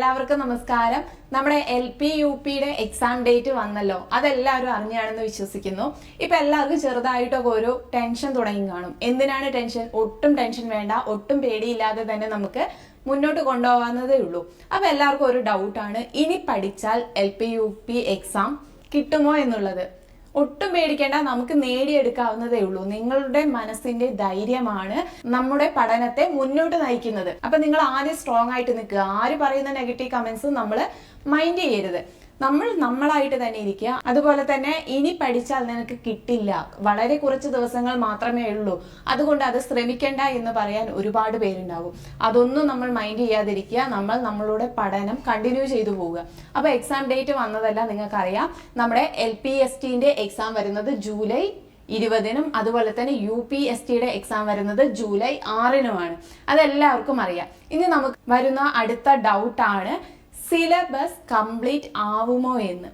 എല്ലാവർക്കും നമസ്കാരം. നമ്മുടെ എൽ പി യു പിയുടെ എക്സാം ഡേറ്റ് വന്നല്ലോ. അതെല്ലാവരും അറിഞ്ഞാണെന്ന് വിശ്വസിക്കുന്നു. ഇപ്പൊ എല്ലാവർക്കും ചെറുതായിട്ടൊക്കെ ഒരു ടെൻഷൻ തുടങ്ങി കാണും. എന്തിനാണ് ടെൻഷൻ ഒട്ടും ടെൻഷൻ വേണ്ട. ഒട്ടും പേടിയില്ലാതെ തന്നെ നമുക്ക് മുന്നോട്ട് കൊണ്ടുപോകാവുന്നതേ ഉള്ളൂ. അപ്പൊ എല്ലാവർക്കും ഒരു ഡൗട്ടാണ് ഇനി പഠിച്ചാൽ L P U P exam കിട്ടുമോ എന്നുള്ളത്. ഒട്ടും പേടിക്കേണ്ട നമുക്ക് നേടിയെടുക്കാവുന്നതേ ഉള്ളൂ. നിങ്ങളുടെ മനസ്സിന്റെ ധൈര്യമാണ് നമ്മുടെ പഠനത്തെ മുന്നോട്ട് നയിക്കുന്നത്. അപ്പൊ നിങ്ങൾ ആദ്യം സ്ട്രോങ് ആയിട്ട് നിൽക്കുക. ആര് പറയുന്ന നെഗറ്റീവ് കമന്റ്സും നമ്മൾ മൈൻഡ് ചെയ്യരുത്. നമ്മൾ നമ്മളായിട്ട് തന്നെ ഇരിക്കുക. അതുപോലെ തന്നെ ഇനി പഠിച്ചാൽ നിനക്ക് കിട്ടില്ല. വളരെ കുറച്ച് ദിവസങ്ങൾ മാത്രമേ ഉള്ളൂ. അതുകൊണ്ട് അത് ശ്രമിക്കണ്ട എന്ന് പറയാൻ ഒരുപാട് പേരുണ്ടാവും. അതൊന്നും നമ്മൾ മൈൻഡ് ചെയ്യാതിരിക്കുക. നമ്മൾ നമ്മളുടെ പഠനം കണ്ടിന്യൂ ചെയ്തു പോവുക. അപ്പൊ എക്സാം ഡേറ്റ് വന്നതല്ല നിങ്ങൾക്കറിയാം. നമ്മുടെ എൽ പി എസ് ടിന്റെ എക്സാം വരുന്നത് ജൂലൈ ഇരുപതിനും അതുപോലെ തന്നെ യു പി എസ് ടിയുടെ എക്സാം വരുന്നത് ജൂലൈ ആറിനുമാണ്. അതെല്ലാവർക്കും അറിയാം. ഇനി നമുക്ക് വരുന്ന അടുത്ത ഡൗട്ടാണ് സിലബസ് കംപ്ലീറ്റ് ആവുമോ എന്ന്?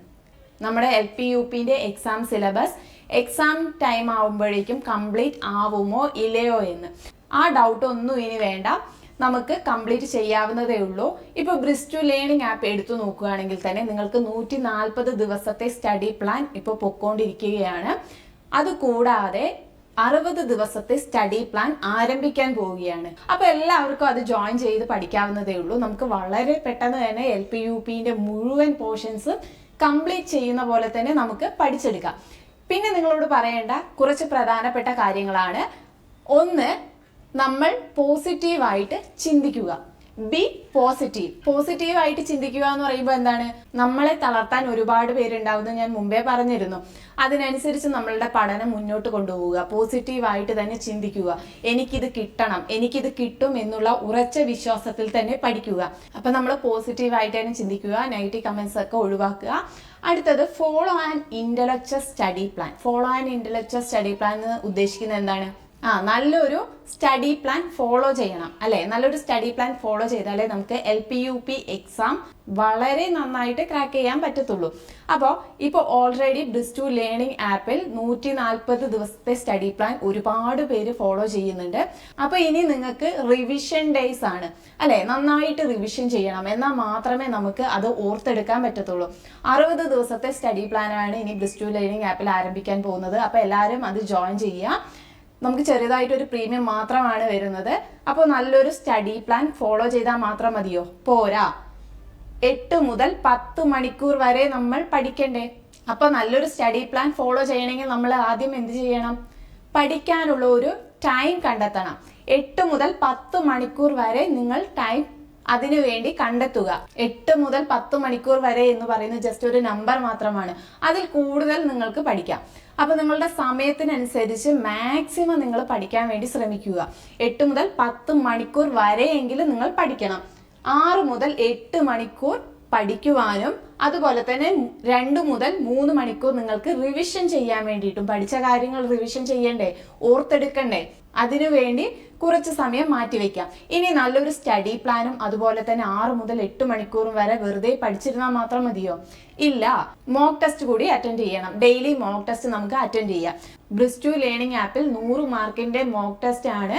നമ്മുടെ എൽ പി യു പിന്റെ എക്സാം സിലബസ് എക്സാം ടൈം ആവുമ്പോഴേക്കും കംപ്ലീറ്റ് ആവുമോ ഇല്ലയോ എന്ന്. ആ ഡൗട്ട് ഒന്നും ഇനി വേണ്ട. നമുക്ക് കംപ്ലീറ്റ് ചെയ്യാവുന്നതേ ഉള്ളൂ. ഇപ്പൊ ബ്രിസ്റ്റു ലേണിംഗ് ആപ്പ് എടുത്തു നോക്കുകയാണെങ്കിൽ തന്നെ നിങ്ങൾക്ക് നൂറ്റി നാൽപ്പത് ദിവസത്തെ സ്റ്റഡി പ്ലാൻ ഇപ്പോൾ പൊക്കോണ്ടിരിക്കുകയാണ്. അതുകൂടാതെ അറുപത് ദിവസത്തെ സ്റ്റഡി പ്ലാൻ ആരംഭിക്കാൻ പോവുകയാണ്. അപ്പൊ എല്ലാവർക്കും അത് ജോയിൻ ചെയ്ത് പഠിക്കാവുന്നതേ ഉള്ളൂ. നമുക്ക് വളരെ പെട്ടെന്ന് തന്നെ എൽ പി യു പിന്റെ മുഴുവൻ പോർഷൻസ് കംപ്ലീറ്റ് ചെയ്യുന്ന പോലെ തന്നെ നമുക്ക് പഠിച്ചെടുക്കാം. പിന്നെ നിങ്ങളോട് പറയേണ്ട കുറച്ച് പ്രധാനപ്പെട്ട കാര്യങ്ങളാണ്. ഒന്ന് നമ്മൾ പോസിറ്റീവായിട്ട് ചിന്തിക്കുക. ബി പോസിറ്റീവ് പോസിറ്റീവ് ആയിട്ട് ചിന്തിക്കുക എന്ന് പറയുമ്പോൾ എന്താണ്? നമ്മളെ തളർത്താൻ ഒരുപാട് പേരുണ്ടാവുമെന്ന് ഞാൻ മുമ്പേ പറഞ്ഞിരുന്നു. അതിനനുസരിച്ച് നമ്മളുടെ പഠനം മുന്നോട്ട് കൊണ്ടുപോവുക. പോസിറ്റീവായിട്ട് തന്നെ ചിന്തിക്കുക. എനിക്കിത് കിട്ടണം എനിക്കിത് കിട്ടും എന്നുള്ള ഉറച്ച വിശ്വാസത്തിൽ തന്നെ പഠിക്കുക. അപ്പം നമ്മൾ പോസിറ്റീവായിട്ട് തന്നെ ചിന്തിക്കുക നെഗറ്റീവ് കമൻസ് ഒക്കെ ഒഴിവാക്കുക. അടുത്തത് follow and intellectual study plan follow and intellectual study plan എന്ന് ഉദ്ദേശിക്കുന്നത് എന്താണ്? ആ നല്ലൊരു സ്റ്റഡി പ്ലാൻ ഫോളോ ചെയ്യണം അല്ലെ? നല്ലൊരു സ്റ്റഡി പ്ലാൻ ഫോളോ ചെയ്താലേ നമുക്ക് L P U P exam വളരെ നന്നായിട്ട് ക്രാക്ക് ചെയ്യാൻ പറ്റത്തുള്ളൂ. അപ്പോൾ ഇപ്പോൾ ഓൾറെഡി ബ്രിസ്റ്റു ലേണിംഗ് ആപ്പിൽ നൂറ്റി നാൽപ്പത് ദിവസത്തെ സ്റ്റഡി പ്ലാൻ ഒരുപാട് പേര് ഫോളോ ചെയ്യുന്നുണ്ട്. അപ്പോൾ ഇനി നിങ്ങൾക്ക് റിവിഷൻ ഡേയ്സ് ആണ്. അല്ലെ? നന്നായിട്ട് റിവിഷൻ ചെയ്യണം. എന്നാൽ മാത്രമേ നമുക്ക് അത് ഓർത്തെടുക്കാൻ പറ്റത്തുള്ളൂ. അറുപത് ദിവസത്തെ സ്റ്റഡി പ്ലാനാണ് ഇനി ബ്രിസ്റ്റു ലേണിംഗ് ആപ്പിൽ ആരംഭിക്കാൻ പോകുന്നത്. അപ്പോൾ എല്ലാവരും അത് ജോയിൻ ചെയ്യുക. നമുക്ക് ചെറുതായിട്ട് ഒരു പ്രീമിയം മാത്രമാണ് വരുന്നത്. അപ്പോൾ നല്ലൊരു സ്റ്റഡി പ്ലാൻ ഫോളോ ചെയ്താൽ മാത്രം മതിയോ? പോരാ. എട്ട് മുതൽ പത്ത് മണിക്കൂർ വരെ നമ്മൾ പഠിക്കണ്ടേ? അപ്പോൾ നല്ലൊരു സ്റ്റഡി പ്ലാൻ ഫോളോ ചെയ്യണമെങ്കിൽ നമ്മൾ ആദ്യം എന്ത് ചെയ്യണം? പഠിക്കാനുള്ള ഒരു ടൈം കണ്ടെത്തണം. എട്ട് മുതൽ പത്ത് മണിക്കൂർ വരെ നിങ്ങൾ ടൈം അതിനു വേണ്ടി കണ്ടെത്തുക. എട്ട് മുതൽ പത്ത് മണിക്കൂർ വരെ എന്ന് പറയുന്നത് ജസ്റ്റ് ഒരു നമ്പർ മാത്രമാണ്. അതിൽ കൂടുതൽ നിങ്ങൾക്ക് പഠിക്കാം. അപ്പൊ നിങ്ങളുടെ സമയത്തിനനുസരിച്ച് മാക്സിമം നിങ്ങൾ പഠിക്കാൻ വേണ്ടി ശ്രമിക്കുക. എട്ട് മുതൽ പത്ത് മണിക്കൂർ വരെയെങ്കിലും നിങ്ങൾ പഠിക്കണം. ആറ് മുതൽ എട്ട് മണിക്കൂർ പഠിക്കുവാനും അതുപോലെ തന്നെ രണ്ട് മുതൽ മൂന്ന് മണിക്കൂർ നിങ്ങൾക്ക് റിവിഷൻ ചെയ്യാൻ വേണ്ടിയിട്ടും പഠിച്ച കാര്യങ്ങൾ റിവിഷൻ ചെയ്യണ്ടേ ഓർത്തെടുക്കണ്ടേ അതിനുവേണ്ടി കുറച്ച് സമയം മാറ്റിവെക്കാം ഇനി നല്ലൊരു സ്റ്റഡി പ്ലാനും അതുപോലെ തന്നെ ആറ് മുതൽ എട്ട് മണിക്കൂറും വരെ വെറുതെ പഠിച്ചിരുന്നാൽ മാത്രം മതിയോ? ഇല്ല. മോക്ക് ടെസ്റ്റ് കൂടി അറ്റൻഡ് ചെയ്യണം. ഡെയിലി മോക്ക് ടെസ്റ്റ് നമുക്ക് അറ്റൻഡ് ചെയ്യാം. ബ്രിസ്റ്റു ലേണിംഗ് ആപ്പിൽ നൂറ് മാർക്കിന്റെ മോക്ക് ടെസ്റ്റ് ആണ്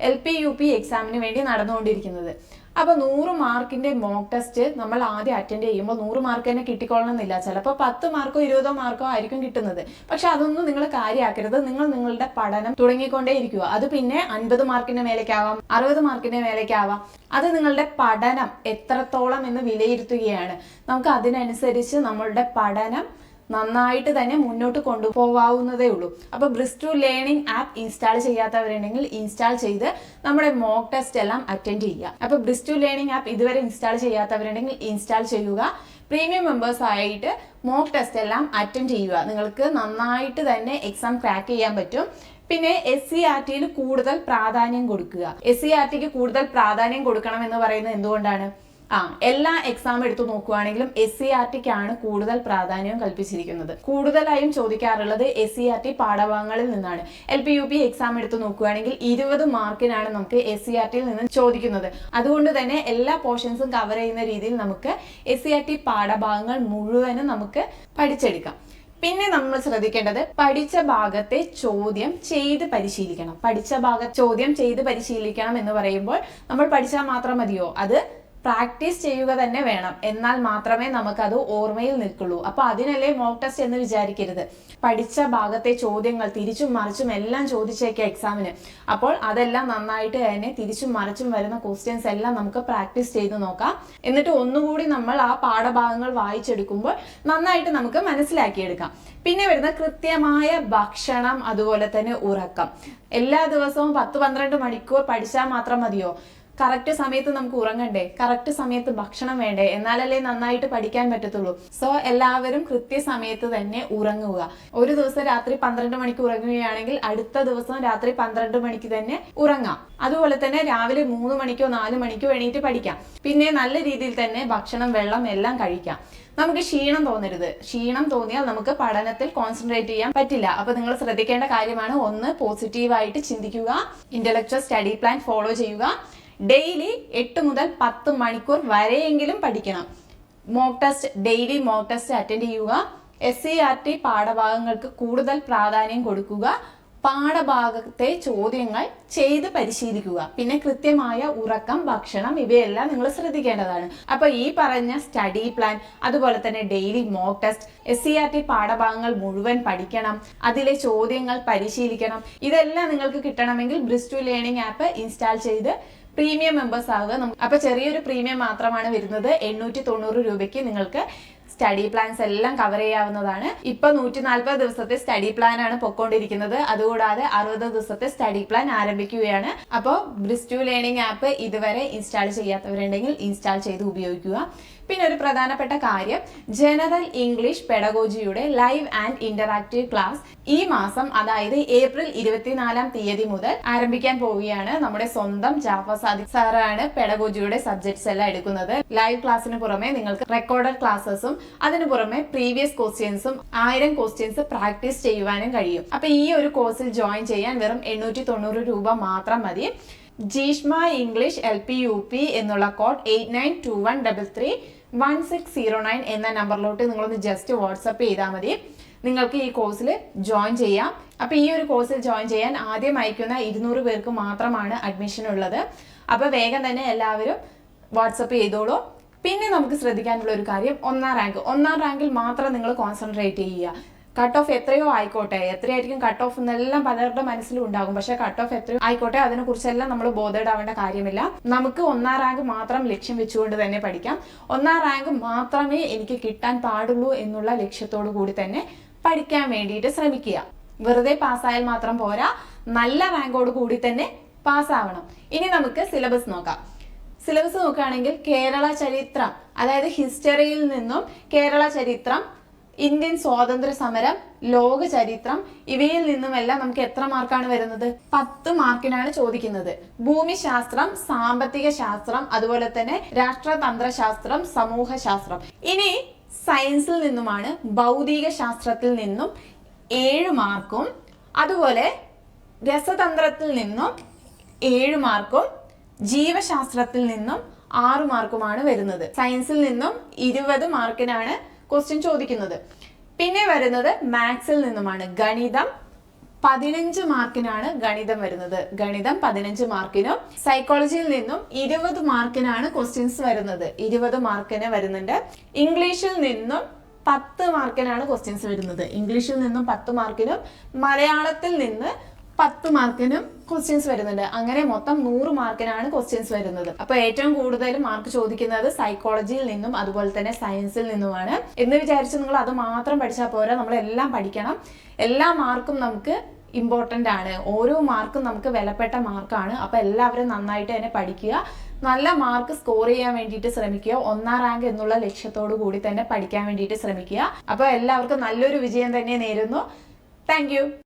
എൽ പി യു പി എക്സാമിന് വേണ്ടി നടന്നുകൊണ്ടിരിക്കുന്നത്. അപ്പൊ നൂറ് മാർക്കിന്റെ മോക്ക് ടെസ്റ്റ് നമ്മൾ ആദ്യം അറ്റൻഡ് ചെയ്യുമ്പോൾ നൂറ് മാർക്ക് തന്നെ കിട്ടിക്കൊള്ളണമെന്നില്ല. ചിലപ്പോൾ പത്ത് മാർക്കോ ഇരുപതോ മാർക്കോ ആയിരിക്കും കിട്ടുന്നത്. പക്ഷെ അതൊന്നും നിങ്ങൾ കാര്യമാക്കരുത് നിങ്ങൾ നിങ്ങളുടെ പഠനം തുടങ്ങിക്കൊണ്ടേ ഇരിക്കുക. അത് പിന്നെ അൻപത് മാർക്കിന്റെ മേലേക്കാവാം അറുപത് മാർക്കിന്റെ മേലേക്കാവാം. അത് നിങ്ങളുടെ പഠനം എത്രത്തോളം എന്ന് വിലയിരുത്തുകയാണ്. നമുക്ക് അതിനനുസരിച്ച് നമ്മളുടെ പഠനം നന്നായിട്ട് തന്നെ മുന്നോട്ട് കൊണ്ടുപോകാവുന്നതേ ഉള്ളൂ. അപ്പോൾ ബ്രിസ്റ്റു ലേണിംഗ് ആപ്പ് ഇൻസ്റ്റാൾ ചെയ്യാത്തവരുണ്ടെങ്കിൽ ഇൻസ്റ്റാൾ ചെയ്ത് നമ്മുടെ മോക്ക് ടെസ്റ്റ് എല്ലാം അറ്റൻഡ് ചെയ്യുക. അപ്പോൾ ബ്രിസ്റ്റു ലേണിംഗ് ആപ്പ് ഇതുവരെ ഇൻസ്റ്റാൾ ചെയ്യാത്തവരുണ്ടെങ്കിൽ ഇൻസ്റ്റാൾ ചെയ്യുക. പ്രീമിയം മെമ്പേഴ്സ് ആയിട്ട് മോക്ക് ടെസ്റ്റ് എല്ലാം അറ്റൻഡ് ചെയ്യുക. നിങ്ങൾക്ക് നന്നായിട്ട് തന്നെ എക്സാം ക്രാക്ക് ചെയ്യാൻ പറ്റും. പിന്നെ എസ് സി ആർ ടിയിൽ കൂടുതൽ പ്രാധാന്യം കൊടുക്കുക. എസ് സി ആർ ടിക്ക് കൂടുതൽ പ്രാധാന്യം കൊടുക്കണം എന്ന് പറയുന്നത് എന്തുകൊണ്ടാണ്? ആ എല്ലാ എക്സാം എടുത്തു നോക്കുകയാണെങ്കിലും എസ് സി ആർ ടിക്കാണ് കൂടുതൽ പ്രാധാന്യം കൽപ്പിച്ചിരിക്കുന്നത്. കൂടുതലായും ചോദിക്കാറുള്ളത് എസ് സി ആർ ടി പാഠഭാഗങ്ങളിൽ നിന്നാണ്. L P U P exam എടുത്തു നോക്കുകയാണെങ്കിൽ ഇരുപത് മാർക്കിനാണ് നമുക്ക് എസ് സി ആർ ടിയിൽ നിന്ന് ചോദിക്കുന്നത്. അതുകൊണ്ട് തന്നെ എല്ലാ പോർഷൻസും കവർ ചെയ്യുന്ന രീതിയിൽ നമുക്ക് എസ് സി ആർ ടി പാഠഭാഗങ്ങൾ മുഴുവനും നമുക്ക് പഠിച്ചെടുക്കാം. പിന്നെ നമ്മൾ ശ്രദ്ധിക്കേണ്ടത് പഠിച്ച ഭാഗത്തെ ചോദ്യം ചെയ്ത് പരിശീലിക്കണം. പഠിച്ച ഭാഗ ചോദ്യം ചെയ്ത് പരിശീലിക്കണം എന്ന് പറയുമ്പോൾ നമ്മൾ പഠിച്ചാൽ മാത്രം മതിയോ? അത് പ്രാക്ടീസ് ചെയ്യുക തന്നെ വേണം. എന്നാൽ മാത്രമേ നമുക്കത് ഓർമ്മയിൽ നിൽക്കുള്ളൂ. അപ്പൊ അതിനല്ലേ മോക്ക് ടെസ്റ്റ് എന്ന് വിചാരിക്കരുത്. പഠിച്ച ഭാഗത്തെ ചോദ്യങ്ങൾ തിരിച്ചും മറിച്ചും എല്ലാം ചോദിച്ചേക്കാം എക്സാമിന് അപ്പോൾ അതെല്ലാം നന്നായിട്ട് തന്നെ തിരിച്ചും മറിച്ചും വരുന്ന ക്വസ്റ്റ്യൻസ് എല്ലാം നമുക്ക് പ്രാക്ടീസ് ചെയ്ത് നോക്കാം. എന്നിട്ട് ഒന്നുകൂടി നമ്മൾ ആ പാഠഭാഗങ്ങൾ വായിച്ചെടുക്കുമ്പോൾ നന്നായിട്ട് നമുക്ക് മനസ്സിലാക്കിയെടുക്കാം. പിന്നെ വരുന്ന കൃത്യമായ ഭക്ഷണം അതുപോലെ തന്നെ ഉറക്കം. എല്ലാ ദിവസവും പത്ത് പന്ത്രണ്ട് മണിക്കൂർ പഠിച്ചാൽ മാത്രം മതിയോ? കറക്റ്റ് സമയത്ത് നമുക്ക് ഉറങ്ങണ്ടേ? കറക്റ്റ് സമയത്ത് ഭക്ഷണം വേണ്ടേ? എന്നാലല്ലേ നന്നായിട്ട് പഠിക്കാൻ പറ്റത്തുള്ളൂ. സോ എല്ലാവരും കൃത്യസമയത്ത് തന്നെ ഉറങ്ങുക. ഒരു ദിവസം രാത്രി പന്ത്രണ്ട് മണിക്ക് ഉറങ്ങുകയാണെങ്കിൽ അടുത്ത ദിവസം രാത്രി പന്ത്രണ്ട് മണിക്ക് തന്നെ ഉറങ്ങാം. അതുപോലെ തന്നെ രാവിലെ മൂന്ന് മണിക്കോ നാല് മണിക്കോ എണീറ്റ് പഠിക്കാം. പിന്നെ നല്ല രീതിയിൽ തന്നെ ഭക്ഷണം വെള്ളം എല്ലാം കഴിക്കാം. നമുക്ക് ക്ഷീണം തോന്നരുത്. ക്ഷീണം തോന്നിയാൽ നമുക്ക് പഠനത്തിൽ കോൺസെൻട്രേറ്റ് ചെയ്യാൻ പറ്റില്ല. അപ്പൊ നിങ്ങൾ ശ്രദ്ധിക്കേണ്ട കാര്യമാണ് ഒന്ന് പോസിറ്റീവായിട്ട് ചിന്തിക്കുക ഇന്റലക്ച്വൽ സ്റ്റഡി പ്ലാൻ ഫോളോ ചെയ്യുക. ഡെയിലി എട്ട് മുതൽ പത്ത് മണിക്കൂർ വരെയെങ്കിലും പഠിക്കണം. Mock test daily mock test attend ചെയ്യുക. എസ് സി ആർ ടി പാഠഭാഗങ്ങൾക്ക് കൂടുതൽ പ്രാധാന്യം കൊടുക്കുക. പാഠഭാഗത്തെ ചോദ്യങ്ങൾ ചെയ്ത് പരിശീലിക്കുക. പിന്നെ കൃത്യമായ ഉറക്കം ഭക്ഷണം ഇവയെല്ലാം നിങ്ങൾ ശ്രദ്ധിക്കേണ്ടതാണ്. അപ്പോൾ ഈ പറഞ്ഞ സ്റ്റഡി പ്ലാൻ അതുപോലെ തന്നെ daily mock test S C R T പാഠഭാഗങ്ങൾ മുഴുവൻ പഠിക്കണം. അതിലെ ചോദ്യങ്ങൾ പരിശീലിക്കണം. ഇതെല്ലാം നിങ്ങൾക്ക് കിട്ടണമെങ്കിൽ ബ്രിസ്റ്റു ലേണിംഗ് ആപ്പ് ഇൻസ്റ്റാൾ ചെയ്ത് പ്രീമിയം മെമ്പേഴ്സ് ആവുക. അപ്പൊ ചെറിയൊരു പ്രീമിയം മാത്രമാണ് വരുന്നത്. എണ്ണൂറ്റി തൊണ്ണൂറ് രൂപയ്ക്ക് നിങ്ങൾക്ക് സ്റ്റഡി പ്ലാൻസ് എല്ലാം കവർ ചെയ്യാവുന്നതാണ്. ഇപ്പൊ നൂറ്റി നാൽപ്പത് ദിവസത്തെ സ്റ്റഡി പ്ലാൻ ആണ് പൊക്കോണ്ടിരിക്കുന്നത്. അതുകൂടാതെ അറുപത് ദിവസത്തെ സ്റ്റഡി പ്ലാൻ ആരംഭിക്കുകയാണ്. അപ്പോൾ ബ്രിസ്റ്റു ലേണിംഗ് ആപ്പ് ഇതുവരെ ഇൻസ്റ്റാൾ ചെയ്യാത്തവരുണ്ടെങ്കിൽ ഇൻസ്റ്റാൾ ചെയ്ത് ഉപയോഗിക്കുക. പിന്നെ ഒരു പ്രധാനപ്പെട്ട കാര്യം ജനറൽ ഇംഗ്ലീഷ് പെഡഗോജിയുടെ ലൈവ് ആൻഡ് ഇന്ററാക്റ്റീവ് ക്ലാസ് ഈ മാസം അതായത് ഏപ്രിൽ ഇരുപത്തിനാലാം തീയതി മുതൽ ആരംഭിക്കാൻ പോവുകയാണ്. നമ്മുടെ സ്വന്തം ജാഫ സാദിഖ് സാറാണ് പെഡഗോജിയുടെ സബ്ജക്ട്സ് എല്ലാം എടുക്കുന്നത്. ലൈവ് ക്ലാസ്സിന് പുറമെ നിങ്ങൾക്ക് റെക്കോർഡഡ് ക്ലാസ്സസും അതിനു പുറമെ പ്രീവിയസ് ക്വസ്റ്റ്യൻസും ആയിരം ക്വസ്റ്റ്യൻസ് പ്രാക്ടീസ് ചെയ്യുവാനും കഴിയും. അപ്പൊ ഈ ഒരു കോഴ്സിൽ ജോയിൻ ചെയ്യാൻ വെറും എണ്ണൂറ്റി തൊണ്ണൂറ് രൂപ മാത്രം മതി. Jishma English L P U P എന്നുള്ള code eight nine two one double three one six zero nine എന്ന നമ്പറിലോട്ട് നിങ്ങളൊന്ന് ജസ്റ്റ് വാട്സപ്പ് ചെയ്താൽ മതി. നിങ്ങൾക്ക് ഈ കോഴ്സിൽ ജോയിൻ ചെയ്യാം. അപ്പോൾ ഈ ഒരു കോഴ്സിൽ ജോയിൻ ചെയ്യാൻ ആദ്യം അയക്കുന്ന ഇരുന്നൂറ് പേർക്ക് മാത്രമാണ് അഡ്മിഷൻ ഉള്ളത്. അപ്പോൾ വേഗം തന്നെ എല്ലാവരും വാട്സപ്പ് ചെയ്തോളൂ. പിന്നെ നമുക്ക് ശ്രദ്ധിക്കാനുള്ള ഒരു കാര്യം ഒന്നാം റാങ്ക് ഒന്നാം റാങ്കിൽ മാത്രം നിങ്ങൾ കോൺസെൻട്രേറ്റ് ചെയ്യുക. കട്ട് ഓഫ് എത്രയോ ആയിക്കോട്ടെ. എത്രയായിരിക്കും കട്ട് ഓഫ് എന്നെല്ലാം പലരുടെ മനസ്സിലും ഉണ്ടാകും. പക്ഷെ കട്ട് ഓഫ് എത്രയോ ആയിക്കോട്ടെ അതിനെ കുറിച്ചെല്ലാം നമ്മൾ ബോധേഡ് ആവേണ്ട കാര്യമില്ല. നമുക്ക് ഒന്നാം റാങ്ക് മാത്രം ലക്ഷ്യം വെച്ചുകൊണ്ട് തന്നെ പഠിക്കാം. ഒന്നാം റാങ്ക് മാത്രമേ എനിക്ക് കിട്ടാൻ പാടുള്ളൂ എന്നുള്ള ലക്ഷ്യത്തോടു കൂടി തന്നെ പഠിക്കാൻ വേണ്ടിയിട്ട് ശ്രമിക്കുക. വെറുതെ പാസ്സായാൽ മാത്രം പോരാ. നല്ല റാങ്കോട് കൂടി തന്നെ പാസ്സാവണം ഇനി നമുക്ക് സിലബസ് നോക്കാം. സിലബസ് നോക്കുകയാണെങ്കിൽ കേരള ചരിത്രം അതായത് ഹിസ്റ്ററിയിൽ നിന്നും കേരള ചരിത്രം ഇന്ത്യൻ സ്വാതന്ത്ര്യ സമരം ലോക ചരിത്രം ഇവയിൽ നിന്നുമെല്ലാം നമുക്ക് എത്ര മാർക്കാണ് വരുന്നത്? പത്ത് മാർക്കിനാണ് ചോദിക്കുന്നത്. ഭൂമിശാസ്ത്രം സാമ്പത്തിക ശാസ്ത്രം അതുപോലെ തന്നെ രാഷ്ട്രതന്ത്ര ശാസ്ത്രം രാഷ്ട്രതന്ത്രശാസ്ത്രം സമൂഹശാസ്ത്രം. ഇനി സയൻസിൽ നിന്നുമാണ് ഭൗതിക ശാസ്ത്രത്തിൽ നിന്നും ഏഴ് മാർക്കും അതുപോലെ രസതന്ത്രത്തിൽ നിന്നും ഏഴ് മാർക്കും ജീവശാസ്ത്രത്തിൽ നിന്നും ആറ് മാർക്കുമാണ് വരുന്നത്. സയൻസിൽ നിന്നും ഇരുപത് മാർക്കിനാണ് ക്വസ്റ്റ്യൻ ചോദിക്കുന്നത്. പിന്നെ വരുന്നത് മാത്സിൽ നിന്നുമാണ്. ഗണിതം പതിനഞ്ച് മാർക്കിനാണ് ഗണിതം വരുന്നത്. ഗണിതം പതിനഞ്ച് മാർക്കിനും സൈക്കോളജിയിൽ നിന്നും ഇരുപത് മാർക്കിനാണ് ക്വസ്റ്റ്യൻസ് വരുന്നത്. ഇരുപത് മാർക്കിന് വരുന്നുണ്ട്. ഇംഗ്ലീഷിൽ നിന്നും പത്ത് മാർക്കിനാണ് ക്വസ്റ്റ്യൻസ് വരുന്നത്. ഇംഗ്ലീഷിൽ നിന്നും പത്ത് മാർക്കിനും മലയാളത്തിൽ നിന്ന് പത്ത് മാർക്കിനും ക്വസ്റ്റ്യൻസ് വരുന്നുണ്ട്. അങ്ങനെ മൊത്തം നൂറ് മാർക്കിനാണ് ക്വസ്റ്റ്യൻസ് വരുന്നത്. അപ്പൊ ഏറ്റവും കൂടുതൽ മാർക്ക് ചോദിക്കുന്നത് സൈക്കോളജിയിൽ നിന്നും അതുപോലെ തന്നെ സയൻസിൽ നിന്നുമാണ്. എന്ന് വിചാരിച്ച് നിങ്ങൾ അത് മാത്രം പഠിച്ചാൽ പോരാ. നമ്മൾ എല്ലാം പഠിക്കണം. എല്ലാ മാർക്കും നമുക്ക് ഇമ്പോർട്ടന്റ് ആണ്. ഓരോ മാർക്കും നമുക്ക് വിലപ്പെട്ട മാർക്കാണ് അപ്പോൾ എല്ലാവരും നന്നായിട്ട് തന്നെ പഠിക്കുക. നല്ല മാർക്ക് സ്കോർ ചെയ്യാൻ വേണ്ടിയിട്ട് ശ്രമിക്കുക. ഒന്നാം റാങ്ക് എന്നുള്ള ലക്ഷ്യത്തോടു കൂടി തന്നെ പഠിക്കാൻ വേണ്ടിയിട്ട് ശ്രമിക്കുക. അപ്പോൾ എല്ലാവർക്കും നല്ലൊരു വിജയം തന്നെ നേരുന്നു. താങ്ക്